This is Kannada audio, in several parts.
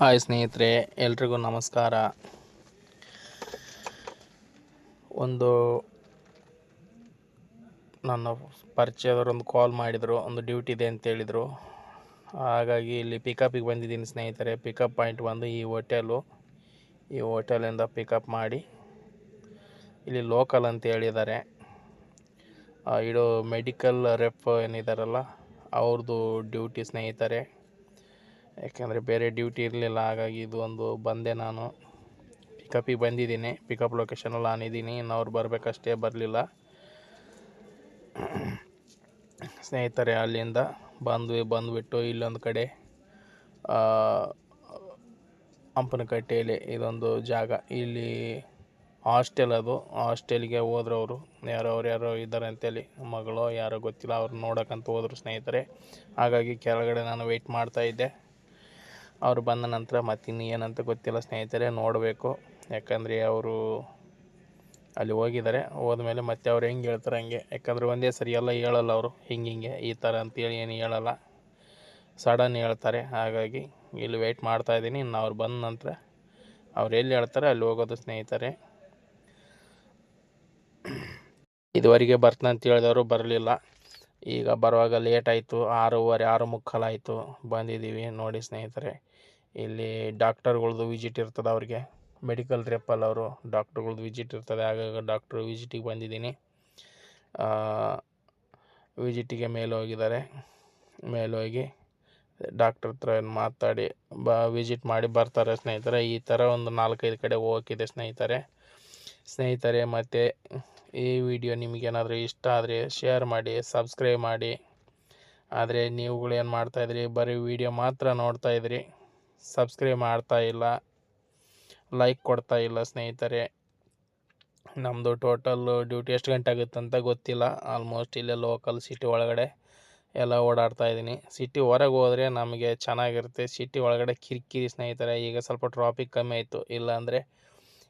ಹಾಯ್ ಸ್ನೇಹಿತರೆ, ಎಲ್ರಿಗೂ ನಮಸ್ಕಾರ. ಒಂದು ನನ್ನ ಪರಿಚಯದವರೊಂದು ಕಾಲ್ ಮಾಡಿದರು, ಒಂದು ಡ್ಯೂಟಿ ಇದೆ ಅಂತ ಹೇಳಿದರು. ಹಾಗಾಗಿ ಇಲ್ಲಿ ಪಿಕಪಿಗೆ ಬಂದಿದ್ದೀನಿ ಸ್ನೇಹಿತರೆ ಪಿಕಪ್ ಪಾಯಿಂಟ್ ಬಂದು ಈ ಹೋಟೆಲು ಈ ಹೋಟೆಲಿಂದ ಪಿಕಪ್ ಮಾಡಿ, ಇಲ್ಲಿ ಲೋಕಲ್ ಅಂತ ಹೇಳಿದ್ದಾರೆ. ಇದು ಮೆಡಿಕಲ್ ರೆಪ್ ಏನಿದ್ದಾರಲ್ಲ ಅವ್ರದ್ದು ಡ್ಯೂಟಿ ಸ್ನೇಹಿತರೆ. ಯಾಕೆಂದರೆ ಬೇರೆ ಡ್ಯೂಟಿ ಇರಲಿಲ್ಲ, ಹಾಗಾಗಿ ಇದು ಒಂದು ಬಂದೆ ನಾನು. ಪಿಕಪ್ಪಿಗೆ ಬಂದಿದ್ದೀನಿ ಪಿಕಪ್ ಲೊಕೇಶನಲ್ಲಿ ನಾನಿದ್ದೀನಿ ಇನ್ನು ಅವ್ರು ಬರಬೇಕಷ್ಟೇ ಬರಲಿಲ್ಲ. ಸ್ನೇಹಿತರೆ, ಅಲ್ಲಿಂದ ಬಂದ್ವಿ, ಬಂದುಬಿಟ್ಟು ಇಲ್ಲೊಂದು ಕಡೆ ಹಂಪನಕಟ್ಟೆಯಲ್ಲಿ ಇದೊಂದು ಜಾಗ. ಇಲ್ಲಿ ಹಾಸ್ಟೆಲ್ ಅದು ಹಾಸ್ಟೆಲ್ಗೆ ಹೋದ್ರು ಅವರು ಯಾರೋ ಅವ್ರು ಯಾರೋ ಇದ್ದಾರೆ ಅಂತೇಳಿ, ಮಗಳು ಯಾರೋ ಗೊತ್ತಿಲ್ಲ ಅವ್ರು ನೋಡೋಕ್ಕಂತ ಹೋದ್ರು ಸ್ನೇಹಿತರೆ. ಹಾಗಾಗಿ ಕೆಳಗಡೆ ನಾನು ವೆಯ್ಟ್ ಮಾಡ್ತಾ ಇದ್ದೆ. ಅವರು ಬಂದ ನಂತರ ಮತ್ತಿನ್ನು ಏನಂತ ಗೊತ್ತಿಲ್ಲ ಸ್ನೇಹಿತರೆ, ನೋಡಬೇಕು. ಯಾಕಂದರೆ ಅವರು ಅಲ್ಲಿ ಹೋಗಿದ್ದಾರೆ. ಹೋದ್ಮೇಲೆ ಮತ್ತೆ ಅವ್ರು ಹೆಂಗೆ ಹೇಳ್ತಾರೆ ಹಂಗೆ. ಯಾಕಂದರೆ ಒಂದೇ ಸರಿ ಎಲ್ಲ ಹೇಳಲ್ಲ ಅವರು, ಹಿಂಗೆ ಹಿಂಗೆ, ಈ ಥರ ಅಂತೇಳಿ ಏನು ಹೇಳಲ್ಲ. ಸಡನ್ ಹೇಳ್ತಾರೆ. ಹಾಗಾಗಿ ಇಲ್ಲಿ ವೆಯ್ಟ್ ಮಾಡ್ತಾ ಇದ್ದೀನಿ. ಇನ್ನು ಅವ್ರು ಬಂದ ನಂತರ ಅವ್ರು ಎಲ್ಲಿ ಹೇಳ್ತಾರೆ ಅಲ್ಲಿ ಹೋಗೋದು ಸ್ನೇಹಿತರೆ. ಇದುವರೆಗೆ ಬರ್ತಾನೆ ಅಂತ ಹೇಳಿದವರು ಬರಲಿಲ್ಲ. ಈಗ ಬರುವಾಗ ಲೇಟ್ ಆಯಿತು, ಆರೂವರೆ ಆರು ಮುಕ್ಕಾಲಾಯಿತು ಬಂದಿದ್ದೀವಿ ನೋಡಿ ಸ್ನೇಹಿತರೆ. ಇಲ್ಲಿ ಡಾಕ್ಟರ್ಗಳ್ದು ವಿಸಿಟ್ ಇರ್ತದೆ ಅವ್ರಿಗೆ. ಮೆಡಿಕಲ್ ರೆಪ್ಪಲ್ ಅವರು ಡಾಕ್ಟ್ರುಗಳ್ದು ವಿಸಿಟ್ ಇರ್ತದೆ. ಆಗಾಗ ಡಾಕ್ಟ್ರು ವಿಸಿಟಿಗೆ ಬಂದಿದ್ದೀನಿ. ವಿಸಿಟಿಗೆ ಮೇಲೆ ಹೋಗಿದ್ದಾರೆ. ಮೇಲೆ ಹೋಗಿ ಡಾಕ್ಟ್ರ್ ಹತ್ರ ಮಾತಾಡಿ ಬ ವಿಸಿಟ್ ಮಾಡಿ ಬರ್ತಾರೆ ಸ್ನೇಹಿತರೆ. ಈ ಥರ ಒಂದು ನಾಲ್ಕೈದು ಕಡೆ ಹೋಗೋಕ್ಕಿದೆ ಸ್ನೇಹಿತರೆ. ಸ್ನೇಹಿತರೆ, ಮತ್ತು ಈ ವಿಡಿಯೋ ನಿಮಗೇನಾದರೂ ಇಷ್ಟ ಆದರೆ ಶೇರ್ ಮಾಡಿ ಸಬ್ಸ್ಕ್ರೈಬ್ ಮಾಡಿ. ಆದರೆ ನೀವುಗಳು ಏನು ಮಾಡ್ತಾಯಿದ್ರಿ ಬರೀ ವಿಡಿಯೋ ಮಾತ್ರ ನೋಡ್ತಾ ಇದ್ರಿ. ಸಬ್ಸ್ಕ್ರೈಬ್ ಮಾಡ್ತಾ ಇಲ್ಲ. ಲೈಕ್ ಕೊಡ್ತಾ ಇಲ್ಲ ಸ್ನೇಹಿತರೆ. ನಮ್ಮದು ಟೋಟಲ್ಲು ಡ್ಯೂಟಿ ಎಷ್ಟು ಗಂಟೆ ಆಗುತ್ತೆ ಅಂತ ಗೊತ್ತಿಲ್ಲ. ಆಲ್ಮೋಸ್ಟ್ ಇಲ್ಲೇ ಲೋಕಲ್ ಸಿಟಿ ಒಳಗಡೆ ಎಲ್ಲ ಓಡಾಡ್ತಾ ಇದ್ದೀನಿ. ಸಿಟಿ ಹೊರಗೆ ಹೋದರೆ ನಮಗೆ ಚೆನ್ನಾಗಿರುತ್ತೆ. ಸಿಟಿ ಒಳಗಡೆ ಕಿರಿಕಿರಿ ಸ್ನೇಹಿತರೆ, ಈಗ ಸ್ವಲ್ಪ ಟ್ರಾಫಿಕ್ ಕಮ್ಮಿ ಆಯಿತು. ಇಲ್ಲಾಂದರೆ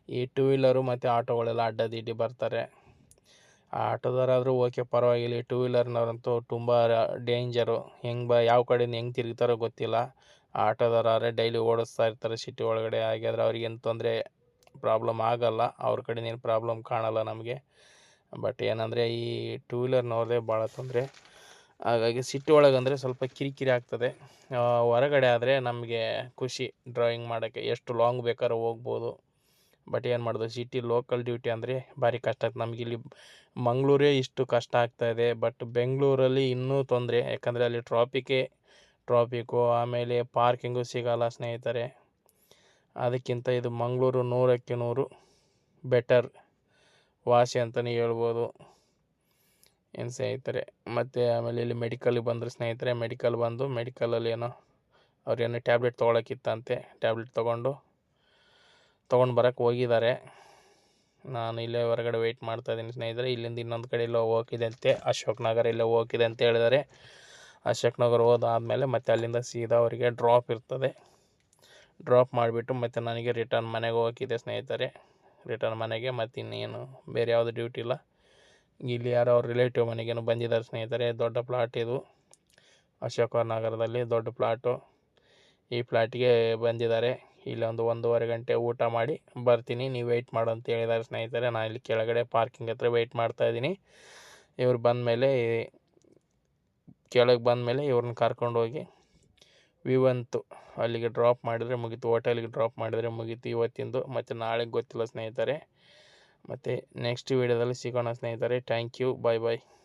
ಈ ಟೂ ವೀಲರು ಮತ್ತು ಆಟೋಗಳೆಲ್ಲ ಅಡ್ಡದಿಡ್ಡಿ ಬರ್ತಾರೆ. ಆಟೋದಾರಾದರೂ ಓಕೆ ಪರವಾಗಿಲ್ಲ. ಈ ಟೂ ವೀಲರ್ನವರಂತೂ ತುಂಬ ಡೇಂಜರು ಹೆಂಗೆ ಬ, ಯಾವ ಕಡೆಯಿಂದ ಹೆಂಗೆ ತಿರುಗ್ತಾರೋ ಗೊತ್ತಿಲ್ಲ. ಆಟೋದವರಾದ್ರೆ ಡೈಲಿ ಓಡಿಸ್ತಾ ಇರ್ತಾರೆ ಸಿಟಿ ಒಳಗಡೆ. ಹಾಗಾದ್ರೆ ಅವ್ರಿಗೇನು ತೊಂದರೆ ಪ್ರಾಬ್ಲಮ್ ಆಗಲ್ಲ. ಅವ್ರ ಕಡೆಯಿಂದ ಏನು ಪ್ರಾಬ್ಲಮ್ ಕಾಣಲ್ಲ ನಮಗೆ. ಬಟ್ ಏನಂದರೆ ಈ ಟೂ ವೀಲರ್ನವ್ರದೇ ಭಾಳ ತೊಂದರೆ. ಹಾಗಾಗಿ ಸಿಟಿ ಒಳಗಂದರೆ ಸ್ವಲ್ಪ ಕಿರಿಕಿರಿ ಆಗ್ತದೆ. ಹೊರಗಡೆ ಆದರೆ ನಮಗೆ ಖುಷಿ ಡ್ರಾಯಿಂಗ್ ಮಾಡೋಕ್ಕೆ. ಎಷ್ಟು ಲಾಂಗ್ ಬೇಕಾದ್ರೂ ಹೋಗ್ಬೋದು. ಬಟ್ ಏನು ಮಾಡೋದು? ಸಿಟಿ ಲೋಕಲ್ ಡ್ಯೂಟಿ ಅಂದರೆ ಭಾರಿ ಕಷ್ಟ ಆಗ್ತದೆ ನಮಗಿಲ್ಲಿ ಮಂಗಳೂರೇ ಇಷ್ಟು ಕಷ್ಟ ಆಗ್ತಾಯಿದೆ ಬಟ್ ಬೆಂಗಳೂರಲ್ಲಿ ಇನ್ನೂ ತೊಂದರೆ. ಯಾಕಂದರೆ ಅಲ್ಲಿ ಟ್ರಾಫಿಕ್ಕೇ ಟ್ರಾಫಿಕ್ಕು ಆಮೇಲೆ ಪಾರ್ಕಿಂಗು ಸಿಗಲ್ಲ ಸ್ನೇಹಿತರೆ. ಅದಕ್ಕಿಂತ ಇದು ಮಂಗಳೂರು ನೂರಕ್ಕೆ ನೂರು ಬೆಟರ್ ವಾಸಿ ಅಂತಲೇ ಹೇಳ್ಬೋದು. ಏನು ಸ್ನೇಹಿತರೆ? ಮತ್ತು ಆಮೇಲೆ ಇಲ್ಲಿ ಮೆಡಿಕಲ್ಗೆ ಬಂದರು ಸ್ನೇಹಿತರೆ. ಮೆಡಿಕಲ್ ಬಂದು ಮೆಡಿಕಲಲ್ಲಿ ಏನೋ ಅವ್ರೇನೋ ಟ್ಯಾಬ್ಲೆಟ್ ತೊಗೊಳಕ್ಕಿತ್ತಂತೆ. ಟ್ಯಾಬ್ಲೆಟ್ ತೊಗೊಂಡು ತೊಗೊಂಡು ಬರೋಕ್ಕೆ ಹೋಗಿದ್ದಾರೆ. ನಾನು ಇಲ್ಲೇ ಹೊರಗಡೆ ವೆಯ್ಟ್ ಮಾಡ್ತಾ ಇದ್ದೀನಿ ಸ್ನೇಹಿತರೆ. ಇಲ್ಲಿಂದ ಇನ್ನೊಂದು ಕಡೆ ಎಲ್ಲೋ ಹೋಗಿದೆ ಅಂತೆ. ಅಶೋಕ್ ನಗರ ಎಲ್ಲೋ ಹೋಗಿದೆ ಅಂತ ಹೇಳಿದ್ದಾರೆ. ಅಶೋಕ್ ನಗರ ಹೋದಾದ್ಮೇಲೆ ಮತ್ತೆ ಅಲ್ಲಿಂದ ಸೀದಾ ಅವರಿಗೆ ಡ್ರಾಪ್ ಇರ್ತದೆ. ಡ್ರಾಪ್ ಮಾಡಿಬಿಟ್ಟು ಮತ್ತು ನನಗೆ ರಿಟರ್ನ್ ಮನೆಗೆ ಹೋಗಿದೆ ಸ್ನೇಹಿತರೆ. ರಿಟರ್ನ್ ಮನೆಗೆ ಮತ್ತು ಇನ್ನೇನು ಬೇರೆ ಯಾವುದು ಡ್ಯೂಟಿ ಇಲ್ಲ. ಇಲ್ಲಿ ಯಾರೋ ಅವ್ರ ರಿಲೇಟಿವ್ ಮನೆಗೇನು ಬಂದಿದ್ದಾರೆ ಸ್ನೇಹಿತರೆ. ದೊಡ್ಡ ಪ್ಲಾಟ್ ಇದು. ಅಶೋಕ ನಗರದಲ್ಲಿ ದೊಡ್ಡ ಪ್ಲಾಟು ಈ ಪ್ಲಾಟಿಗೆ ಬಂದಿದ್ದಾರೆ. ಇಲ್ಲಿ ಒಂದು ಒಂದೂವರೆ ಗಂಟೆ ಊಟ ಮಾಡಿ ಬರ್ತೀನಿ. ನೀವು ವೆಯ್ಟ್ ಮಾಡು ಅಂತ ಹೇಳಿದ್ದಾರೆ ಸ್ನೇಹಿತರೆ. ನಾನು ಇಲ್ಲಿ ಕೆಳಗಡೆ ಪಾರ್ಕಿಂಗ್ ಹತ್ರ ವೆಯ್ಟ್ ಮಾಡ್ತಾ ಇದ್ದೀನಿ. ಇವ್ರು ಬಂದಮೇಲೆ ಕೆಳಗೆ ಬಂದ ಮೇಲೆ ಇವ್ರನ್ನ ಕರ್ಕೊಂಡೋಗಿ ವಿವಂತು ಅಲ್ಲಿಗೆ ಡ್ರಾಪ್ ಮಾಡಿದರೆ ಮುಗೀತು. ಹೋಟೆಲ್ಗೆ ಡ್ರಾಪ್ ಮಾಡಿದರೆ ಮುಗೀತು ಇವತ್ತಿಂದು. ಮತ್ತು ನಾಳೆ ಗೊತ್ತಿಲ್ಲ ಸ್ನೇಹಿತರೆ. ಮತ್ತು ನೆಕ್ಸ್ಟ್ ವೀಡಿಯೋದಲ್ಲಿ ಸಿಗೋಣ ಸ್ನೇಹಿತರೆ. Thank you bye bye